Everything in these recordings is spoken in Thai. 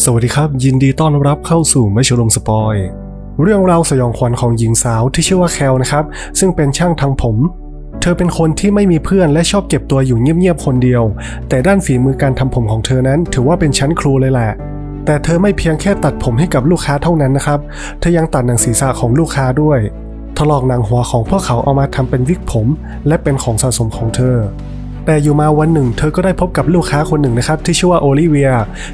สวัสดีครับ ยินดีต้อนรับเข้าสู่ไม่ชลมสปอย เรื่องราวสยองขวัญของหญิงสาวที่ชื่อว่าแคลนะครับ ซึ่งเป็นช่างทำผม เธอเป็นคนที่ไม่มีเพื่อนและชอบเก็บตัวอยู่เงียบๆคนเดียว แต่ด้านฝีมือการทำผมของเธอนั้น ถือว่าเป็นชั้นครูเลยแหละ แต่เธอไม่เพียงแค่ตัดผมให้กับลูกค้าเท่านั้นนะครับ เธอยังตัดหนังศีรษะของลูกค้าด้วยถลอกหนังหัวของพวกเขาเอามาทำเป็นวิกผม และเป็นของสะสมของเธอ แต่อยู่มาวันหนึ่ง เธอก็ได้พบกับลูกค้าคนหนึ่งนะครับที่ชื่อว่าโอลิเวีย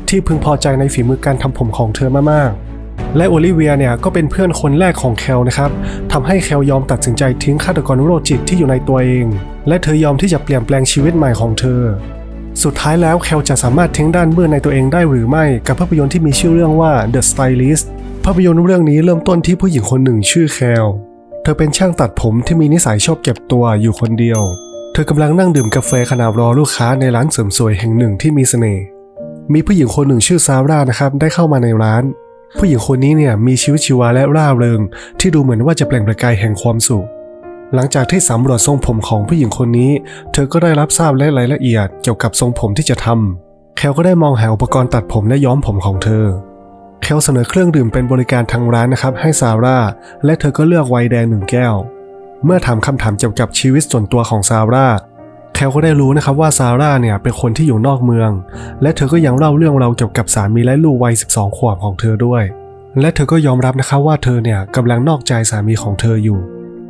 ที่พึงพอใจในฝีมือการทำผมของเธอมากๆ และโอลิเวียเนี่ยก็เป็นเพื่อนคนแรกของแคลนะครับทำให้แคลยอมตัดสินใจทิ้งฆาตกรโรคจิตที่อยู่ในตัวเอง และเธอยอมที่จะเปลี่ยนแปลงชีวิตใหม่ของเธอ สุดท้ายแล้วแคลจะสามารถทิ้งด้านมืดในตัวเองได้หรือไม่กับภาพยนตร์ที่มีชื่อเรื่องว่า The Stylist ภาพยนตร์เรื่องนี้เริ่มต้นที่ผู้หญิงคนหนึ่งชื่อแคลเธอเป็นช่างตัดผมที่มีนิสัยชอบเก็บตัวอยู่คนเดียว เธอกำลังนั่งดื่มกาแฟขณะรอลูกค้าในร้านเสริมสวยแห่งหนึ่งที่มีเสน่ห์ มีผู้หญิงคนหนึ่งชื่อซาร่านะครับได้เข้ามาในร้าน ผู้หญิงคนนี้เนี่ยมีชีวิตชีวาและร่าเริง ที่ดูเหมือนว่าจะเปล่งประกายแห่งความสุข หลังจากที่สำรวจทรงผมของผู้หญิงคนนี้ เธอก็ได้รับทราบและรายละเอียดเกี่ยวกับทรงผมที่จะทำแคลก็ได้มองหาอุปกรณ์ตัดผมและย้อมผมของเธอแคลเสนอเครื่องดื่มเป็นบริการทางร้านนะครับให้ซาร่าและเธอก็เลือกไวน์แดงหนึ่งแก้ว เมื่อถามคำถามเกี่ยวกับชีวิตส่วนตัวของซาร่าแคลก็ได้รู้นะครับว่าซาร่าเนี่ยเป็นคนที่อยู่นอกเมือง และเธอก็ยังเล่าเรื่องราวเกี่ยวกับสามีและลูกวัย 12 ขวบของเธอด้วย และเธอก็ยอมรับนะครับว่าเธอเนี่ยกำลังนอกใจสามีของเธออยู่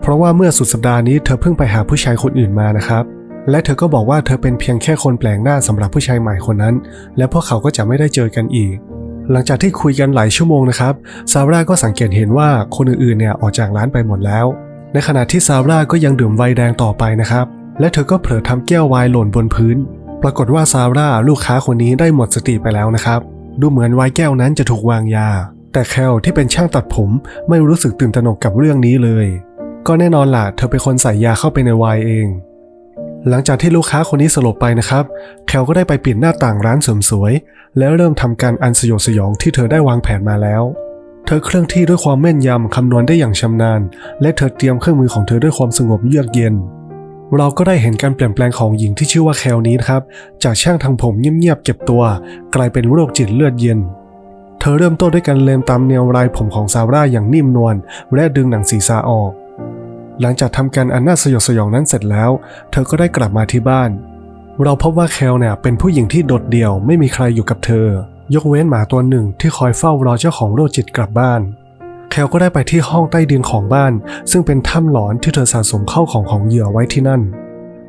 เพราะว่าเมื่อสุดสัปดาห์นี้เธอเพิ่งไปหาผู้ชายคนอื่นมานะครับ และเธอก็บอกว่าเธอเป็นเพียงแค่คนแปลกหน้าสำหรับผู้ชายใหม่คนนั้น และพวกเขาก็จะไม่ได้เจอกันอีกหลังจากที่คุยกันหลายชั่วโมงนะครับซาร่าก็สังเกตเห็นว่าคนอื่นๆเนี่ยออกจากร้านไปหมดแล้ว ในขณะที่ซาร่าก็ยังดื่มไวน์แดงต่อไปนะครับ และเธอก็เผลอทำแก้วไวน์หล่นบนพื้น ปรากฏว่าซาร่าลูกค้าคนนี้ได้หมดสติไปแล้วนะครับ ดูเหมือนไวน์แก้วนั้นจะถูกวางยา แต่แคลที่เป็นช่างตัดผมไม่รู้สึกตื่นตระหนกกับเรื่องนี้เลย ก็แน่นอนล่ะเธอเป็นคนใส่ยาเข้าไปในไวน์เอง หลังจากที่ลูกค้าคนนี้สลบไปนะครับ แคลก็ได้ไปปิดหน้าต่างร้านเสริมสวย แล้วเริ่มทำการอันสยดสยองที่เธอได้วางแผนมาแล้ว เธอเคลื่อนที่ด้วยความแม่นยำคำนวณได้อย่างชำนาญ และเธอเตรียมเครื่องมือของเธอด้วยความสงบเยือกเย็น เราก็ได้เห็นการเปลี่ยนแปลงของหญิงที่ชื่อว่าแคลนี้นะครับ จากช่างทำผมเงียบๆเก็บตัว กลายเป็นโรคจิตเลือดเย็น เธอเริ่มต้นด้วยการเลมตามแนวรายผมของซาร่าอย่างนิ่มนวลและดึงหนังศีรษะออก หลังจากทำการอันน่าสยดสยองนั้นเสร็จแล้ว เธอก็ได้กลับมาที่บ้าน เราพบว่าแคลเนี่ยเป็นผู้หญิงที่โดดเดี่ยวไม่มีใครอยู่กับเธอ ยกเว้นหมาตัวหนึ่งที่คอยเฝ้ารอเจ้าของโรคจิตกลับบ้าน แคลก็ได้ไปที่ห้องใต้ดินของบ้าน ซึ่งเป็นถ้ำหลอนที่เธอสะสมเข้าของของเหยื่อไว้ที่นั่น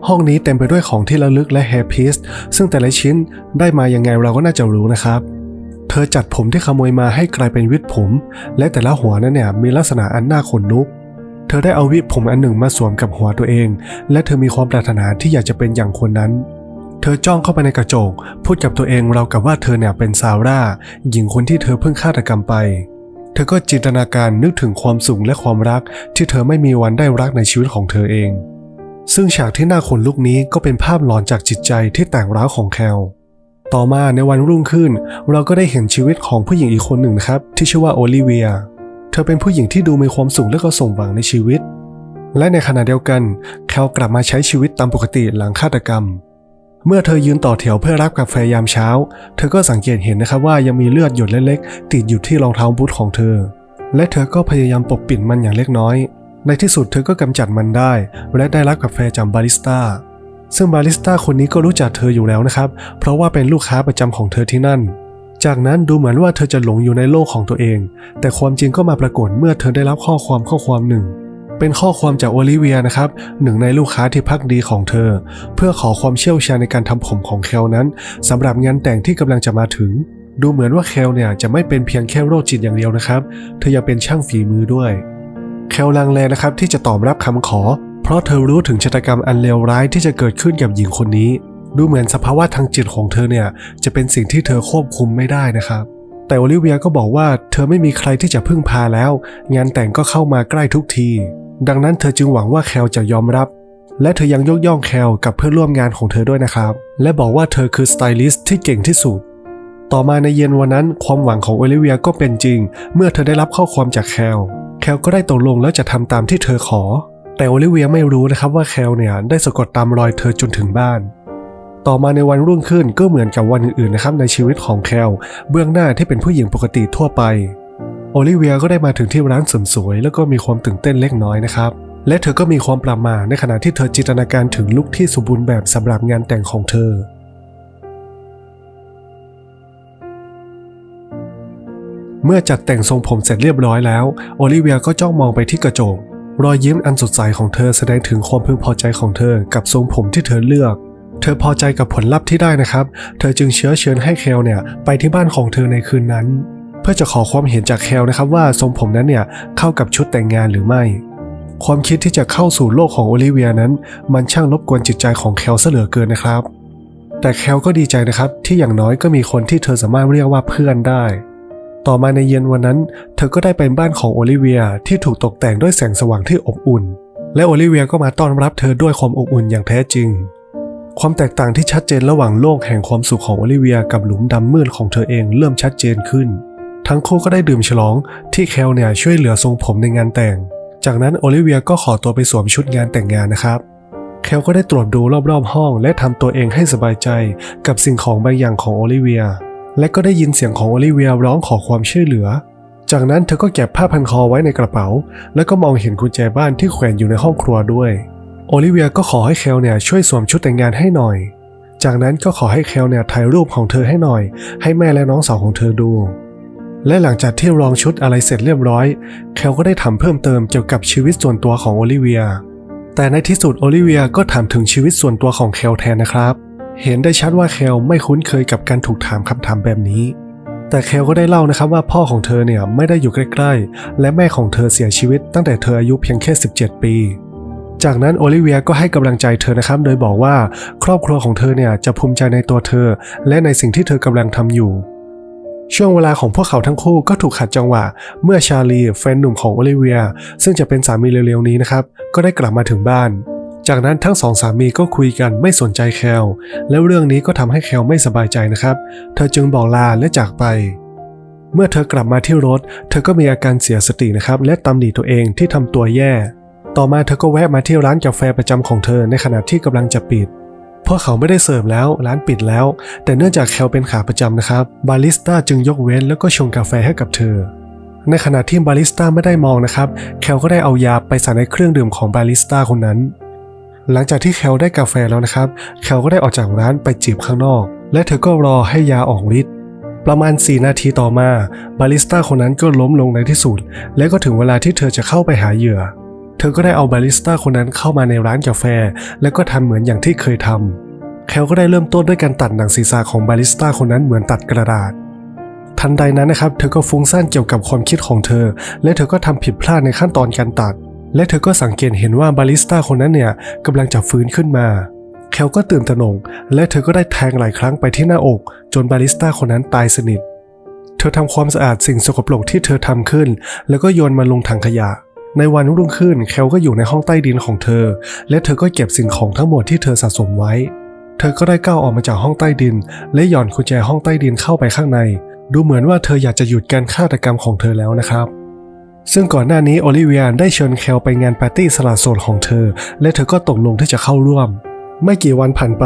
ห้องนี้เต็มไปด้วยของที่ระลึกและแฮร์พีสซึ่งแต่ละชิ้นได้มายังไงเราก็น่าจะรู้นะครับ เธอจัดผมที่ขโมยมาให้กลายเป็นวิกผม และแต่ละหัวนั้นเนี่ยมีลักษณะอันน่าขนลุกเธอได้เอาวิกผมอันหนึ่งมาสวมกับหัวตัวเอง และเธอมีความปรารถนาที่อยากจะเป็นอย่างคนนั้น เธอจ้องเข้าไปในกระจก พูดกับตัวเองเรากับว่าเธอเนี่ยเป็นซาร่า หญิงคนที่เธอเพิ่งฆาตกรรมไป เธอก็จินตนาการนึกถึงความสุขและความรัก ที่เธอไม่มีวันได้รักในชีวิตของเธอเอง ซึ่งฉากที่น่าขนลุกนี้ก็เป็นภาพหลอนจากจิตใจที่แตกร้าวของแคลต่อมาในวันรุ่งขึ้น เราก็ได้เห็นชีวิตของผู้หญิงอีกคนหนึ่งครับ ที่ชื่อว่าโอลิเวีย เธอเป็นผู้หญิงที่ดูมีความสุขและก็สมหวังในชีวิต และในขณะเดียวกันแคลกลับมาใช้ชีวิตตามปกติหลังฆาตกรรม เมื่อเธอยืนต่อแถวเพื่อรับกาแฟยามเช้า เธอก็สังเกตเห็นนะครับว่ายังมีเลือดหยดเล็กๆ ติดอยู่ที่รองเท้าบูทของเธอ และเธอก็พยายามปกปิดมันอย่างเล็กน้อย ในที่สุดเธอก็กำจัดมันได้ และได้รับกาแฟจากบาริสต้า ซึ่งบาริสต้าคนนี้ก็รู้จักเธออยู่แล้วนะครับ เพราะว่าเป็นลูกค้าประจำของเธอที่นั่น จากนั้นดูเหมือนว่าเธอจะหลงอยู่ในโลกของตัวเอง แต่ความจริงก็มาปรากฏเมื่อเธอได้รับข้อความข้อความหนึ่ง เป็นข้อความจากโอลิเวียนะครับหนึ่งในลูกค้าที่พักดีของเธอ เพื่อขอความเชี่ยวชาญในการทำผมของแคลนั้นสำหรับงานแต่งที่กำลังจะมาถึง ดูเหมือนว่าแคลเนี่ยจะไม่เป็นเพียงแค่โรคจิตอย่างเดียวนะครับ เธอยังเป็นช่างฝีมือด้วย แคลลังเลนะครับที่จะตอบรับคำขอ เพราะเธอรู้ถึงชะตากรรมอันเลวร้ายที่จะเกิดขึ้นกับหญิงคนนี้ ดูเหมือนสภาวะทางจิตของเธอเนี่ยจะเป็นสิ่งที่เธอควบคุมไม่ได้นะครับแต่โอลิเวียก็บอกว่าเธอไม่มีใครที่จะพึ่งพาแล้ว งานแต่งก็เข้ามาใกล้ทุกที ดังนั้นเธอจึงหวังว่าแคลจะยอมรับ และเธอยังยกย่องแคลกับเพื่อนร่วมงานของเธอด้วยนะครับ และบอกว่าเธอคือสไตลิสต์ที่เก่งที่สุด ต่อมาในเย็นวันนั้นความหวังของโอลิเวียก็เป็นจริง เมื่อเธอได้รับข้อความจากแคลแคลก็ได้ตกลงแล้วจะทำตามที่เธอขอ แต่โอลิเวียไม่รู้นะครับว่าแคลเนี่ยได้สะกดตามรอยเธอจนถึงบ้านต่อมาในวันรุ่งขึ้นก็เหมือนกับวันอื่นๆนะครับในชีวิตของแคลเบื้องหน้าที่เป็นผู้หญิงปกติทั่วไป โอลิเวียก็ได้มาถึงที่ร้านเสริมสวย แล้วก็มีความตื่นเต้นเล็กน้อยนะครับ และเธอก็มีความประหมาในขณะที่เธอจินตนาการถึงลุคที่สมบูรณ์แบบสำหรับงานแต่งของเธอ เมื่อจัดแต่งทรงผมเสร็จเรียบร้อยแล้ว โอลิเวียก็จ้องมองไปที่กระจก รอยยิ้มอันสดใสของเธอแสดงถึงความพึงพอใจของเธอกับทรงผมที่เธอเลือกเธอพอใจกับผลลัพธ์ที่ได้นะครับ เธอจึงเชื้อเชิญให้เคลเนี่ยไปที่บ้านของเธอในคืนนั้น พื่อจะขอความเห็นจากเคลนะครับว่าทรงผมนั้นเนี่ยเข้ากับชุดแต่งงานหรือไม่ ความคิดที่จะเข้าสู่โลกของโอลิเวียนั้น มันช่างรบกวนจิตใจของเคลซะเหลือเกินนะครับ แต่เคลก็ดีใจนะครับที่อย่างน้อยก็มีคนที่เธอสามารถเรียกว่าเพื่อนได้ ต่อมาในเย็นวันนั้น เธอก็ได้ไปบ้านของโอลิเวียที่ถูกตกแต่งด้วยแสงสว่างที่อบอุ่น และโอลิเวียก็มาต้อนรับเธอด้วยความอบอุ่นอย่างแท้จริงความแตกต่างที่ชัดเจนระหว่างโลกแห่งความสุขของโอลิเวียกับหลุมดำมืดของเธอเองเริ่มชัดเจนขึ้น ทั้งคู่ก็ได้ดื่มฉลองที่แคลเนี่ยช่วยเหลือทรงผมในงานแต่ง จากนั้นโอลิเวียก็ขอตัวไปสวมชุดงานแต่งงานนะครับแคลก็ได้ตรวจดูรอบๆห้อง และทำตัวเองให้สบายใจกับสิ่งของบางอย่างของโอลิเวีย และก็ได้ยินเสียงของโอลิเวียร้องขอความช่วยเหลือ จากนั้นเธอก็เก็บผ้าพันคอไว้ในกระเป๋า แล้วก็มองเห็นกุญแจบ้านที่แขวนอยู่ในห้องครัวด้วยโอลิเวียก็ขอให้เคลเนี่ยช่วยสวมชุดแต่งงานให้หน่อย จากนั้นก็ขอให้เคลเนี่ยถ่ายรูปของเธอให้หน่อย ให้แม่และน้องสาวของเธอดู และหลังจากที่ลองชุดอะไรเสร็จเรียบร้อยเคลก็ได้ถามเพิ่มเติมเกี่ยวกับชีวิตส่วนตัวของโอลิเวีย แต่ในที่สุดโอลิเวียก็ถามถึงชีวิตส่วนตัวของเคลแทนนะครับ เห็นได้ชัดว่าเคลไม่คุ้นเคยกับการถูกถามคำถามแบบนี้ แต่เคลก็ได้เล่านะครับว่าพ่อของเธอเนี่ยไม่ได้อยู่ใกล้ๆ และแม่ของเธอเสียชีวิตตั้งแต่เธออายุเพียงแค่ 17 ปี จากนั้นโอลิเวียก็ให้กำลังใจเธอนะครับ โดยบอกว่าครอบครัวของเธอเนี่ยจะภูมิใจในตัวเธอ และในสิ่งที่เธอกำลังทำอยู่ ช่วงเวลาของพวกเขาทั้งคู่ก็ถูกขัดจังหวะ เมื่อชาลีแฟนหนุ่มของโอลิเวีย ซึ่งจะเป็นสามีเร็วๆนี้นะครับ ก็ได้กลับมาถึงบ้าน จากนั้นทั้งสองสามีก็คุยกันไม่สนใจแคลแล้วเรื่องนี้ก็ทำให้แคลไม่สบายใจนะครับ เธอจึงบอกลาและจากไป เมื่อเธอกลับมาที่รถ เธอก็มีอาการเสียสตินะครับ และตำหนิตัวเองที่ทำตัวแย่ ต่อมาเธอก็แวะมาที่ร้านกาแฟประจำของเธอในขณะที่กำลังจะปิด พวกเขาไม่ได้เสิร์ฟแล้วร้านปิดแล้ว แต่เนื่องจากแคลเป็นขาประจำนะครับบาริสต้าจึงยกเว้นแล้วก็ชงกาแฟให้กับเธอ ในขณะที่บาริสต้าไม่ได้มองนะครับแคลก็ได้เอายาไปใส่ในเครื่องดื่มของบาริสต้าคนนั้น หลังจากที่แคลได้กาแฟแล้วนะครับแคลก็ได้ออกจากร้านไปจีบข้างนอก และเธอก็รอให้ยาออกฤทธิ์ประมาณ 4 นาทีต่อมาบาริสต้าคนนั้นก็ล้มลงในที่สุด และก็ถึงเวลาที่เธอจะเข้าไปหาเหยื่อ เธอก็ได้เอาบาริสต้าคนนั้นเข้ามาในร้านกาแฟ และก็ทำเหมือนอย่างที่เคยทำแคลก็ได้เริ่มต้นด้วยการตัดหนังศีรษะของบาริสต้าคนนั้นเหมือนตัดกระดาษ ทันใดนั้นนะครับ เธอก็ฟุ้งซ่านเกี่ยวกับความคิดของเธอ และเธอก็ทำผิดพลาดในขั้นตอนการตัด และเธอก็สังเกตเห็นว่าบาริสต้าคนนั้นเนี่ยกำลังจะฟื้นขึ้นมาแคลก็ตื่นตระหนกและเธอก็ได้แทงหลายครั้งไปที่หน้าอก จนบาริสต้าคนนั้นตายสนิท เธอทำความสะอาดสิ่งสกปรกที่เธอทำขึ้น แล้วก็โยนมันลงถังขยะ ในวันรุ่งขึ้นแคลก็อยู่ในห้องใต้ดินของเธอ และเธอก็เก็บสิ่งของทั้งหมดที่เธอสะสมไว้ เธอก็ได้ก้าวออกมาจากห้องใต้ดิน และหย่อนกุญแจห้องใต้ดินเข้าไปข้างใน ดูเหมือนว่าเธออยากจะหยุดการฆาตกรรมของเธอแล้วนะครับ ซึ่งก่อนหน้านี้โอลิเวียได้เชิญแคลไปงานปาร์ตี้สละโสดของเธอ และเธอก็ตกลงที่จะเข้าร่วม ไม่กี่วันผ่านไป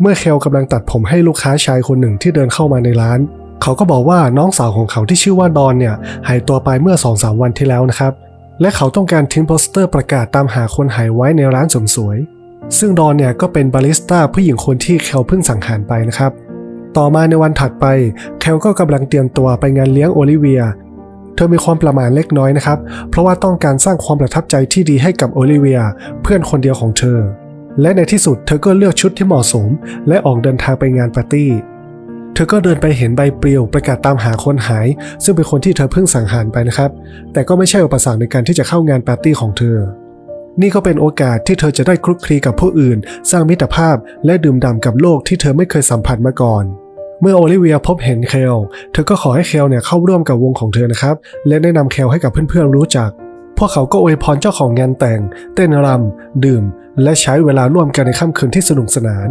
เมื่อแคลกำลังตัดผมให้ลูกค้าชายคนหนึ่งที่เดินเข้ามาในร้าน เขาก็บอกว่าน้องสาวของเขาที่ชื่อว่าดอนเนี่ยหายตัวไปเมื่อ2องสาวันที่แล้วนะครับ และเขาต้องการทิ้งโปสเตอร์ประกาศตามหาคนหายไว้ในร้านเสริมสวย ซึ่งดอนเนี่ยก็เป็นบาริสต้าผู้หญิงคนที่แคลเพิ่งสังหารไปนะครับ ต่อมาในวันถัดไปแคลก็กำลังเตรียมตัวไปงานเลี้ยงโอลิเวีย เธอมีความประมาทเล็กน้อยนะครับ เพราะว่าต้องการสร้างความประทับใจที่ดีให้กับโอลิเวีย เพื่อนคนเดียวของเธอ และในที่สุดเธอก็เลือกชุดที่เหมาะสม และออกเดินทางไปงานปาร์ตี้ เธอก็เดินไปเห็นใบปลิวประกาศตามหาคนหาย ซึ่งเป็นคนที่เธอเพิ่งสังหารไปนะครับ แต่ก็ไม่ใช่อุปสรรคในการที่จะเข้างานปาร์ตี้ของเธอ นี่ก็เป็นโอกาสที่เธอจะได้คลุกคลีกับผู้อื่น สร้างมิตรภาพและดื่มด่ำกับโลกที่เธอไม่เคยสัมผัสมาก่อนเมื่อโอลิเวียพบเห็นเคล เธอก็ขอให้เคลเนี่ยเข้าร่วมกับวงของเธอนะครับ และแนะนำเคลให้กับเพื่อนๆรู้จัก พวกเขาก็อวยพรเจ้าของงานแต่ง เต้นรำดื่ม และใช้เวลาร่วมกันในค่ำคืนที่สนุกสนาน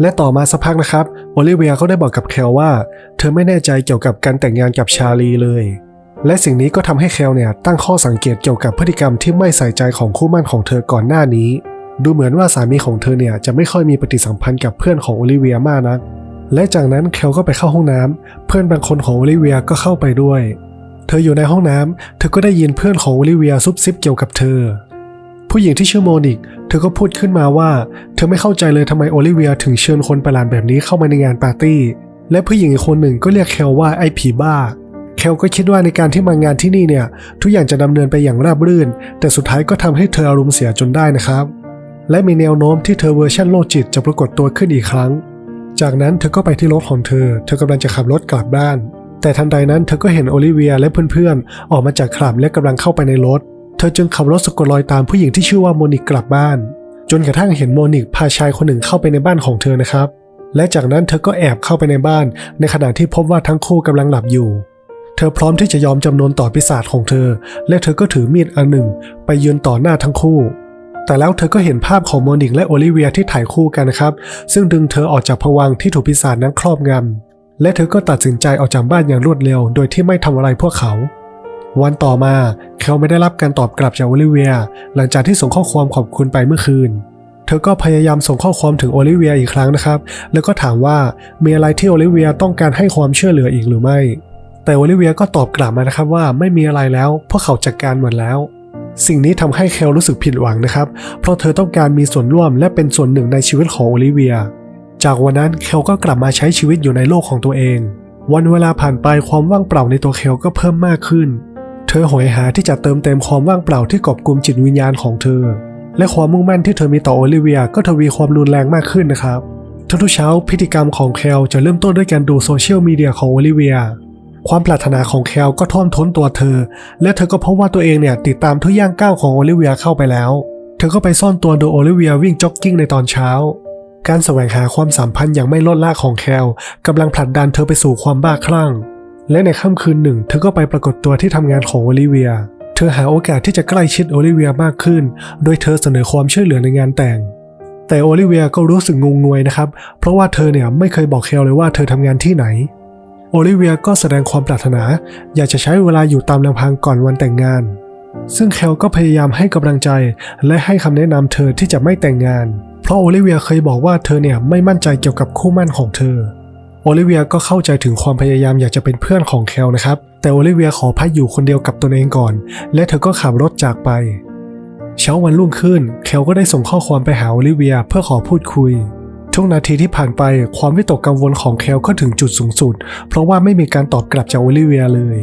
และต่อมาสักพักนะครับโอลิเวียก็ได้บอกกับเคลว่า เธอไม่แน่ใจเกี่ยวกับการแต่งงานกับชาลีเลย และสิ่งนี้ก็ทำให้เคลเนี่ยตั้งข้อสังเกตเกี่ยวกับพฤติกรรมที่ไม่ใส่ใจของคู่มั่นของเธอก่อนหน้านี้ ดูเหมือนว่าสามีของเธอเนี่ยจะไม่ค่อยมีปฏิสัมพันธ์กับเพื่อนของโอลิเวียมากนัก และจากนั้นแคลก็ไปเข้าห้องน้ำเพื่อนบางคนของโอลิเวียก็เข้าไปด้วย เธออยู่ในห้องน้ำเธอก็ได้ยินเพื่อนของโอลิเวียซุบซิบเกี่ยวกับเธอ ผู้หญิงที่ชื่อโมนิก เธอก็พูดขึ้นมาว่า เธอไม่เข้าใจเลยทำไมโอลิเวียถึงเชิญคนประหลาดแบบนี้เข้ามาในงานปาร์ตี้ และผู้หญิงอีกคนหนึ่งก็เรียกแคลว่าไอ้ผีบ้า แคลก็คิดว่าในการที่มางานที่นี่เนี่ย ทุกอย่างจะดำเนินไปอย่างราบรื่น แต่สุดท้ายก็ทำให้เธออารมณ์เสียจนได้นะครับ และมีแนวโน้มที่เธอเวอร์ชันโลจิตจะปรากฏตัวขึ้นอีกครั้ง จากนั้นเธอก็ไปที่รถของเธอ เธอกำลังจะขับรถกลับบ้าน แต่ทันใดนั้นเธอก็เห็นโอลิเวียและเพื่อนๆออกมาจากคลับและกำลังเข้าไปในรถ เธอจึงขับรถสะกดรอยตามผู้หญิงที่ชื่อว่าโมนิกกลับบ้าน จนกระทั่งเห็นโมนิกพาชายคนหนึ่งเข้าไปในบ้านของเธอนะครับ และจากนั้นเธอก็แอบเข้าไปในบ้าน ในขณะที่พบว่าทั้งคู่กำลังหลับอยู่ เธอพร้อมที่จะยอมจำนนต่อปีศาจของเธอ และเธอก็ถือมีดอันหนึ่ง ไปยืนต่อหน้าทั้งคู่ แต่แล้วเธอก็เห็นภาพของโมนิกและโอลิเวียที่ถ่ายคู่กันนะครับ ซึ่งดึงเธอออกจากภวังที่ถูกปีศาจนั้นครอบงำและเธอก็ตัดสินใจออกจากบ้านอย่างรวดเร็ว โดยที่ไม่ทำอะไรพวกเขา วันต่อมาแคลไม่ได้รับการตอบกลับจากโอลิเวีย หลังจากที่ส่งข้อความขอบคุณไปเมื่อคืน เธอก็พยายามส่งข้อความถึงโอลิเวียอีกครั้งนะครับ แล้วก็ถามว่ามีอะไรที่โอลิเวียต้องการให้ความช่วยเหลืออีกหรือไม่ แต่โอลิเวียก็ตอบกลับมานะครับว่าไม่มีอะไรแล้วพวกเขาจัดการหมดแล้วสิ่งนี้ทำให้แคลรู้สึกผิดหวังนะครับ เพราะเธอต้องการมีส่วนร่วมและเป็นส่วนหนึ่งในชีวิตของโอลิเวีย จากวันนั้นเคลก็กลับมาใช้ชีวิตอยู่ในโลกของตัวเอง วันเวลาผ่านไปความว่างเปล่าในตัวเคลก็เพิ่มมากขึ้น เธอโหยหาที่จะเติมเต็มความว่างเปล่าที่กอบกุมจิตวิญญาณของเธอ และความมุ่งมั่นที่เธอมีต่อโอลิเวียก็ทวีความรุนแรงมากขึ้นนะครับทุกๆเช้าพฤติกรรมของเคลจะเริ่มต้นด้วยการดูโซเชียลมีเดียของโอลิเวียความปรารถนาของแคลก็ท่วมท้นตัวเธอ และเธอก็พบว่าตัวเองเนี่ยติดตามทุกย่างก้าวของโอลิเวียเข้าไปแล้ว เธอก็ไปซ่อนตัวดูโอลิเวียวิ่งจ็อกกิ้งในตอนเช้า การแสวงหาความสัมพันธ์อย่างไม่ลดละของแคลกำลังผลักดันเธอไปสู่ความบ้าคลั่ง และในค่ำคืนหนึ่ง เธอก็ไปปรากฏตัวที่ทำงานของโอลิเวีย เธอหาโอกาสที่จะใกล้ชิดโอลิเวียมากขึ้น โดยเธอเสนอความช่วยเหลือในงานแต่ง แต่โอลิเวียก็รู้สึกงงงวยนะครับ เพราะว่าเธอเนี่ยไม่เคยบอกแคลเลยว่าเธอทำงานที่ไหน โอลิเวียก็แสดงความปรารถนา อยากจะใช้เวลาอยู่ตามลำพังก่อนวันแต่งงาน ซึ่งแคลก็พยายามให้กำลังใจ และให้คำแนะนำเธอที่จะไม่แต่งงาน เพราะโอลิเวียเคยบอกว่าเธอเนี่ยไม่มั่นใจเกี่ยวกับคู่มั่นของเธอ โอลิเวียก็เข้าใจถึงความพยายามอยากจะเป็นเพื่อนของแคลนะครับ แต่โอลิเวียขอพักอยู่คนเดียวกับตนเองก่อน และเธอก็ขับรถจากไป เช้าวันรุ่งขึ้น แคลก็ได้ส่งข้อความไปหาโอลิเวียเพื่อขอพูดคุย ทุกนาทีที่ผ่านไปความวิตกกังวลของแคลก็ถึงจุดสูงสุด เพราะว่าไม่มีการตอบกลับจากโอลิเวียเลย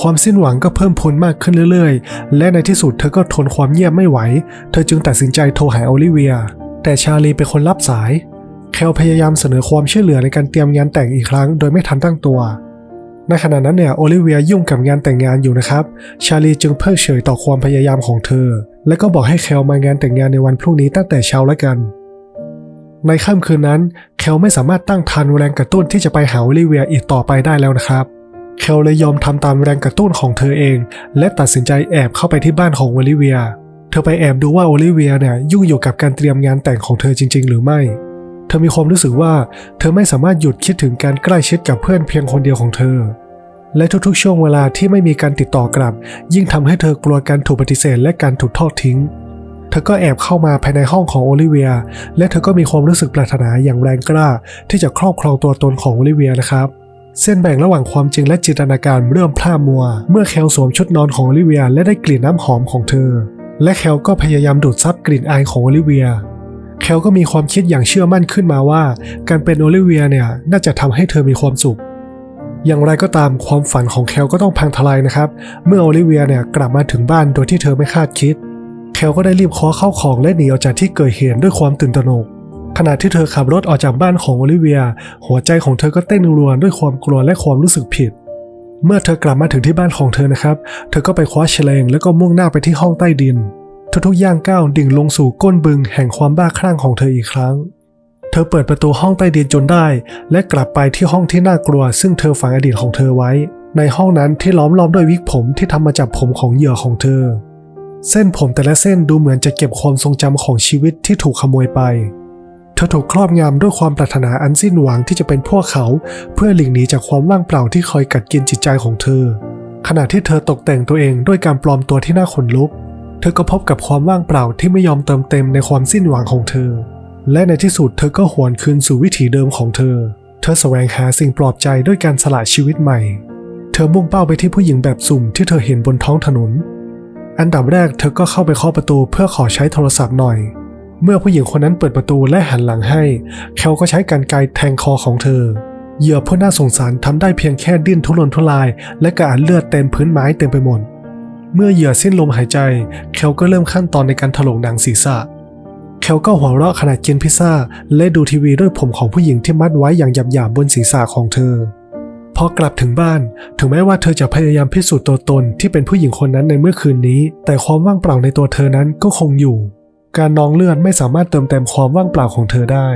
ความสิ้นหวังก็เพิ่มพูนมากขึ้นเรื่อยๆ และในที่สุดเธอก็ทนความเงียบไม่ไหว เธอจึงตัดสินใจโทรหาโอลิเวีย แต่ชาลีเป็นคนรับสาย แคลพยายามเสนอความช่วยเหลือในการเตรียมงานแต่งอีกครั้ง โดยไม่ทันตั้งตัว ในขณะนั้นเนี่ยโอลิเวียยุ่งกับงานแต่งงานอยู่นะครับ ชาลีจึงเพิกเฉยต่อความพยายามของเธอ และก็บอกให้แคลมางานแต่งงานในวันพรุ่งนี้ตั้งแต่เช้าแล้วกัน ในค่ำคืนนั้นแคลไม่สามารถตั้งทันแรงกระตุ้นที่จะไปหาโอลิเวียอีกต่อไปได้แล้วนะครับแคลเลยยอมทำตามแรงกระตุ้นของเธอเอง และตัดสินใจแอบเข้าไปที่บ้านของโอลิเวีย เธอไปแอบดูว่าโอลิเวียเนี่ยยุ่งอยู่กับการเตรียมงานแต่งของเธอจริง ๆ หรือไม่ ธอมีความรู้สึกว่าเธอไม่สามารถหยุดคิดถึงการใกล้ชิดกับเพื่อนเพียงคนเดียวของเธอ และทุกๆ ช่วงเวลาที่ไม่มีการติดต่อกลับ ยิ่งทำให้เธอกลัวการถูกปฏิเสธและการถูกทอดทิ้ง เธอก็แอบเข้ามาภายในห้องของโอลิเวีย และเธอก็มีความรู้สึกปรารถนาอย่างแรงกล้า ที่จะครอบครองตัวตนของโอลิเวียนะครับเส้นแบ่งระหว่างความจริงและจินตนาการเริ่มพร่ามัว เมื่อแคลสวมชุดนอนของโอลิเวีย และได้กลิ่นน้ำหอมของเธอ และแคลก็พยายามดูดซับกลิ่นอายของโอลิเวีย แคลก็มีความคิดอย่างเชื่อมั่นขึ้นมาว่า การเป็นโอลิเวียเนี่ยน่าจะทำให้เธอมีความสุข อย่างไรก็ตามความฝันของแคลก็ต้องพังทลายนะครับ เมื่อโอลิเวียเนี่ยกลับมาถึงบ้านโดยที่เธอไม่คาดคิด แคลก็ได้รีบคว้าเข้าของและหนีออกจากที่เกิดเหตุด้วยความตื่นตระหนกขณะที่เธอขับรถออกจากบ้านของโอลิเวีย หัวใจของเธอก็เต้นรัวด้วยความกลัวและความรู้สึกผิด เมื่อเธอกลับมาถึงที่บ้านของเธอนะครับ เธอก็ไปคว้าเฉลงแล้วก็มุ่งหน้าไปที่ห้องใต้ดิน ทุกๆย่างก้าวดิ่งลงสู่ก้นบึงแห่งความบ้าคลั่งของเธออีกครั้ง เธอเปิดประตูห้องใต้ดินจนได้ และกลับไปที่ห้องที่น่ากลัว ซึ่งเธอฝังอดีตของเธอไว้ ในห้องนั้นที่ล้อมรอบด้วยวิกผมที่ทำมาจากผมของเหยื่อของเธอ เส้นผมแต่ละเส้นดูเหมือนจะเก็บความทรงจำของชีวิตที่ถูกขโมยไป เธอถูกครอบงำด้วยความปรารถนาอันสิ้นหวังที่จะเป็นพวกเขา เพื่อหลีกหนีจากความว่างเปล่าที่คอยกัดกินจิตใจของเธอ ขณะที่เธอตกแต่งตัวเองด้วยการปลอมตัวที่น่าขนลุก เธอก็พบกับความว่างเปล่าที่ไม่ยอมเติมเต็มในความสิ้นหวังของเธอ และในที่สุดเธอก็หวนคืนสู่วิถีเดิมของเธอ เธอแสวงหาสิ่งปลอบใจด้วยการสละชีวิตใหม่ เธอมุ่งเป้าไปที่ผู้หญิงแบบสุ่มที่เธอเห็นบนท้องถนน อันดับแรกเธอก็เข้าไปเคาะประตูเพื่อขอใช้โทรศัพท์หน่อย เมื่อผู้หญิงคนนั้นเปิดประตูและหันหลังให้แคลก็ใช้กรรไกรแทงคอของเธอเหยื่อผู้น่าสงสารทำได้เพียงแค่ดิ้นทุรนทุราย และกระอันเลือดเต็มพื้นไม้เต็มไปหมด เมื่อเหยื่อสิ้นลมหายใจ แคลก็เริ่มขั้นตอนในการถลกหนังศีรษะ แคลก็หัวเราะขณะกินพิซซ่า และดูทีวีด้วยผมของผู้หญิงที่มัดไว้อย่างหยาบๆบนศีรษะของเธอ พอกลับถึงบ้าน ถึงแม้ว่าเธอจะพยายามพิสูจน์ตัวตนที่เป็นผู้หญิงคนนั้นในเมื่อคืนนี้ แต่ความว่างเปล่าในตัวเธอนั้นก็คงอยู่ การนองเลือดไม่สามารถเติมเต็มความว่างเปล่าของเธอได้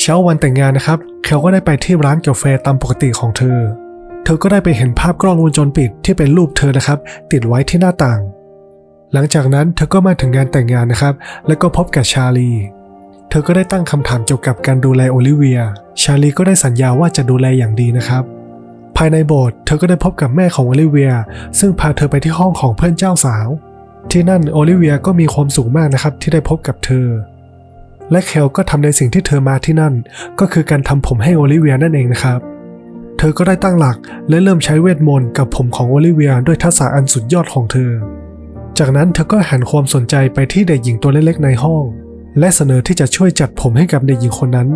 เช้าวันแต่งงานนะครับ แคลก็ได้ไปที่ร้านกาแฟตามปกติของเธอ เธอก็ได้ไปเห็นภาพกล้องวงจรปิดที่เป็นรูปเธอนะครับ ติดไว้ที่หน้าต่าง หลังจากนั้นเธอก็มาถึงงานแต่งงานนะครับ แล้วก็พบกับชาลี เธอก็ได้ตั้งคำถามเกี่ยวกับการดูแลโอลิเวีย ชาลีก็ได้สัญญาว่าจะดูแลอย่างดีนะครับ ภายในโบสถ์เธอก็ได้พบกับแม่ของโอลิเวีย ซึ่งพาเธอไปที่ห้องของเพื่อนเจ้าสาว ที่นั่นโอลิเวียก็มีความสุขมากนะครับที่ได้พบกับเธอ และเคลก็ทำในสิ่งที่เธอมาที่นั่น ก็คือการทำผมให้โอลิเวียนั่นเองนะครับ เธอก็ได้ตั้งหลักและเริ่มใช้เวทมนต์กับผมของโอลิเวียด้วยทักษะอันสุดยอดของเธอ จากนั้นเธอก็หันความสนใจไปที่เด็กหญิงตัวเล็กๆในห้อง และเสนอที่จะช่วยจัดผมให้กับเด็กหญิงคนนั้น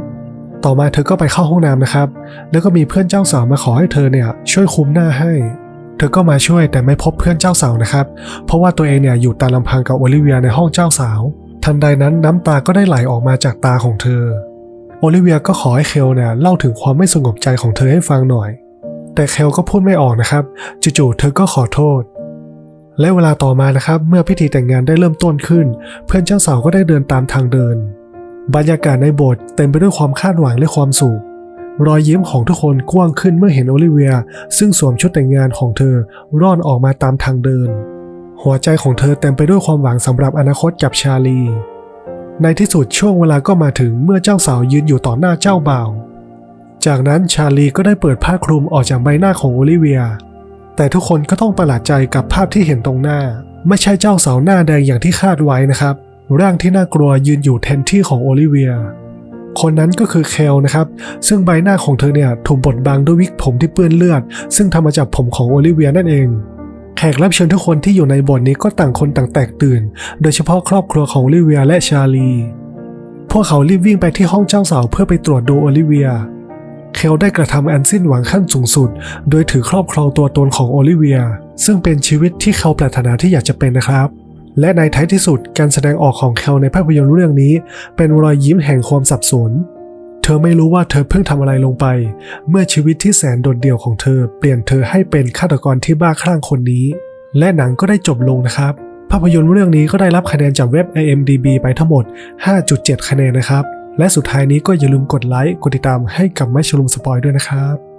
ต่อมาเธอก็ไปเข้าห้องน้ำนะครับ แล้วก็มีเพื่อนเจ้าสาวมาขอให้เธอเนี่ยช่วยคุมหน้าให้ เธอก็มาช่วยแต่ไม่พบเพื่อนเจ้าสาวนะครับ เพราะว่าตัวเองเนี่ยอยู่ตามลำพังกับโอลิเวียในห้องเจ้าสาว ทันใดนั้นน้ำตาก็ได้ไหลออกมาจากตาของเธอ โอลิเวียก็ขอให้เคลเนี่ยเล่าถึงความไม่สงบใจของเธอให้ฟังหน่อย แต่เคลก็พูดไม่ออกนะครับ จู่ๆเธอก็ขอโทษ และเวลาต่อมานะครับ เมื่อพิธีแต่งงานได้เริ่มต้นขึ้น เพื่อนเจ้าสาวก็ได้เดินตามทางเดิน บรรยากาศในโบสถ์เต็มไปด้วยความคาดหวังและความสุขรอยยิ้มของทุกคนกว้างขึ้นเมื่อเห็นโอลิเวีย ซึ่งสวมชุดแต่งงานของเธอร่อนออกมาตามทางเดิน หัวใจของเธอเต็มไปด้วยความหวังสำหรับอนาคตกับชาลี ในที่สุดช่วงเวลาก็มาถึงเมื่อเจ้าสาวยืนอยู่ต่อหน้าเจ้าบ่าว จากนั้นชาลีก็ได้เปิดผ้าคลุมออกจากใบหน้าของโอลิเวีย แต่ทุกคนก็ต้องประหลาดใจกับภาพที่เห็นตรงหน้า ไม่ใช่เจ้าสาวหน้าแดงอย่างที่คาดไว้นะครับ ร่างที่น่ากลัวยืนอยู่แทนที่ของโอลิเวีย คนนั้นก็คือเคลนะครับ ซึ่งใบหน้าของเธอเนี่ยถูกบดบังด้วยวิกผมที่เปื้อนเลือด ซึ่งทำมาจากผมของโอลิเวียนั่นเอง แขกรับเชิญทุกคนที่อยู่ในบทนี้ก็ต่างคนต่างแตกตื่น โดยเฉพาะครอบครัวของลิเวียและชาลี พวกเขารีบวิ่งไปที่ห้องเจ้าสาวเพื่อไปตรวจดูโอลิเวีย เคลได้กระทำอันสิ้นหวังขั้นสูงสุด โดยถือครอบครองตัวตนของโอลิเวีย ซึ่งเป็นชีวิตที่เขาปรารถนาที่อยากจะเป็นนะครับ และในท้ายที่สุดการแสดงออกของเคลในภาพยนตร์เรื่องนี้ เป็นรอยยิ้มแห่งความสับสน ธอไม่รู้ว่าเธอเพิ่งทำอะไรลงไป เมื่อชีวิตที่แสนโดดเดี่ยวของเธอเปลี่ยนเธอให้เป็นฆาตกรที่บ้าคลั่งคนนี้ และหนังก็ได้จบลงนะครับ ภาพยนตร์เรื่องนี้ก็ได้รับคะแนนจากเว็บ IMDB ไปทั้งหมด 5.7 คะแนนนะครับ และสุดท้ายนี้ก็อย่าลืมกดไลค์ กดติดตามให้กับไม่ชลุมสปอยด้วยนะครับ